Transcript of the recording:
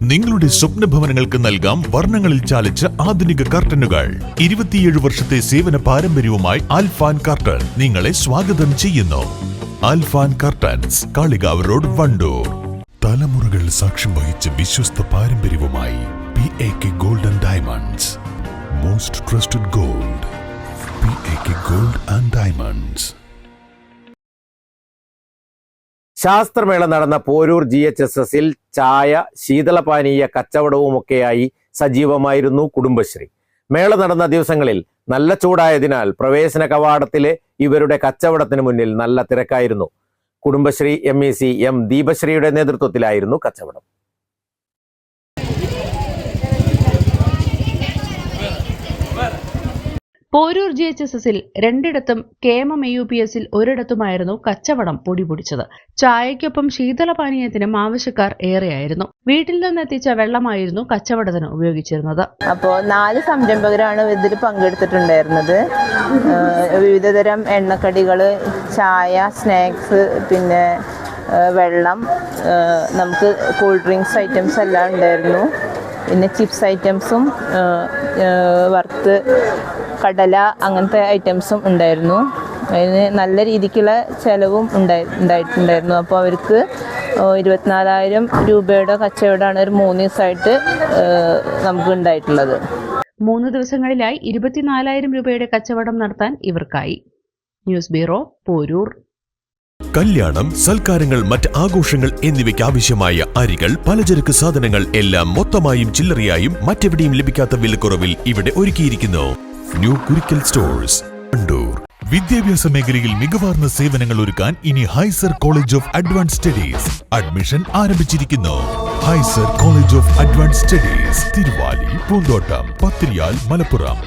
നിങ്ങളുടെ സ്വപ്ന ഭവനങ്ങൾക്ക് നൽകാം വർണങ്ങളിൽ ചാലിച്ച ആധുനിക കർട്ടനുകൾ. ഇരുപത്തിയേഴ് വർഷത്തെ സേവന പാരമ്പര്യവുമായി ആൽഫാൻ കർട്ടൻ നിങ്ങളെ സ്വാഗതം ചെയ്യുന്നു. Alfan curtains Kalikavu road Wandoor. തലമുറകൾ സാക്ഷ്യം വഹിച്ച വിശ്വസ്ത പാരമ്പര്യവുമായി P A K golden diamonds most trusted gold P A K gold and diamonds ശാസ്ത്രമേള നടന്ന പോരൂർ ജി എച്ച് എസ് എസിൽ ചായ ശീതളപാനീയ കച്ചവടവുമൊക്കെയായി സജീവമായിരുന്നു കുടുംബശ്രീ. മേള നടന്ന ദിവസങ്ങളിൽ നല്ല ചൂടായതിനാൽ പ്രവേശന കവാടത്തിലെ ഇവരുടെ കച്ചവടത്തിന് മുന്നിൽ നല്ല തിരക്കായിരുന്നു. Kudumbashree M E C M ദീപശ്രീയുടെ നേതൃത്വത്തിലായിരുന്നു കച്ചവടം. പോരൂർ ജി എച്ച് എസ് എസിൽ രണ്ടിടത്തും കേമം എം യു പി എസിൽ ഒരിടത്തുമായിരുന്നു കച്ചവടം പൊടിപൊടിച്ചത്. ചായയ്ക്കൊപ്പം ശീതളപാനീയത്തിനും ആവശ്യക്കാർ ഏറെയായിരുന്നു. വീട്ടിൽ നിന്നെത്തിച്ച വെള്ളമായിരുന്നു കച്ചവടത്തിന് ഉപയോഗിച്ചിരുന്നത്. അപ്പോൾ നാല് സംരംഭകരാണ് ഇതിൽ പങ്കെടുത്തിട്ടുണ്ടായിരുന്നത്. വിവിധതരം എണ്ണക്കടികൾ ചായ സ്നാക്സ് പിന്നെ വെള്ളം നമുക്ക് കൂൾ ഡ്രിങ്ക്സ് ഐറ്റംസ് എല്ലാം ഉണ്ടായിരുന്നു. പിന്നെ ചിപ്സ് ഐറ്റംസും വറുത്ത് കടല അങ്ങനത്തെ ഐറ്റംസും ഉണ്ടായിരുന്നു. അതിന് നല്ല രീതിക്കുള്ള ചിലവും ഉണ്ടായി ഉണ്ടായിട്ടുണ്ടായിരുന്നു. അപ്പോൾ അവർക്ക് ഇരുപത്തിനാലായിരം രൂപയുടെ കച്ചവടമാണ് ഒരു മൂന്ന് ദിവസമായിട്ട് നമുക്ക് ഉണ്ടായിട്ടുള്ളത്. മൂന്ന് ദിവസങ്ങളിലായി ഇരുപത്തിനാലായിരം രൂപയുടെ കച്ചവടം നടത്താൻ ഇവർക്കായി. News bureau Poroor. കല്യാണം സൽക്കാരങ്ങൾ മറ്റ് ആഘോഷങ്ങൾ എന്നിവയ്ക്ക് ആവശ്യമായ അരികൾ പലചരക്ക് സാധനങ്ങൾ എല്ലാം മൊത്തമായും ചില്ലറയായും മറ്റെവിടെയും ലഭിക്കാത്ത വിലക്കുറവിൽ ഇവിടെ ഒരുക്കിയിരിക്കുന്നു. ന്യൂ കുരിക്കൽ സ്റ്റോഴ്സ് കണ്ടൂർ വിദ്യാഭ്യാസ മേഖലയിൽ മികവാർന്ന സേവനങ്ങൾ ഒരുക്കാൻ ഇനി Hyser college of advance studies admission ആരംഭിച്ചിരിക്കുന്നു. Hyser college of advance studies Thiruvali Poonthottam Pathiriyal Malappuram.